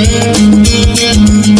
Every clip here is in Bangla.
বিধাতা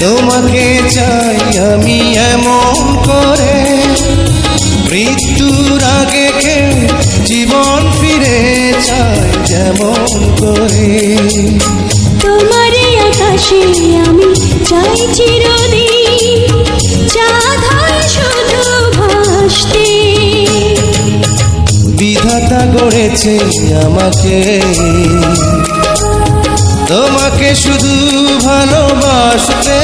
তোমাকে চাই আমি এমন করে। মৃত্যুর আগে জীবন ফিরে চাই যেমন করে। তোমার আকাশে আমি চাই চিরদিন। চাঁদ শুধু ভাসতে। বিধাতা গড়েছে আমাকে। তোমাকে শুধু ভালোবাসতে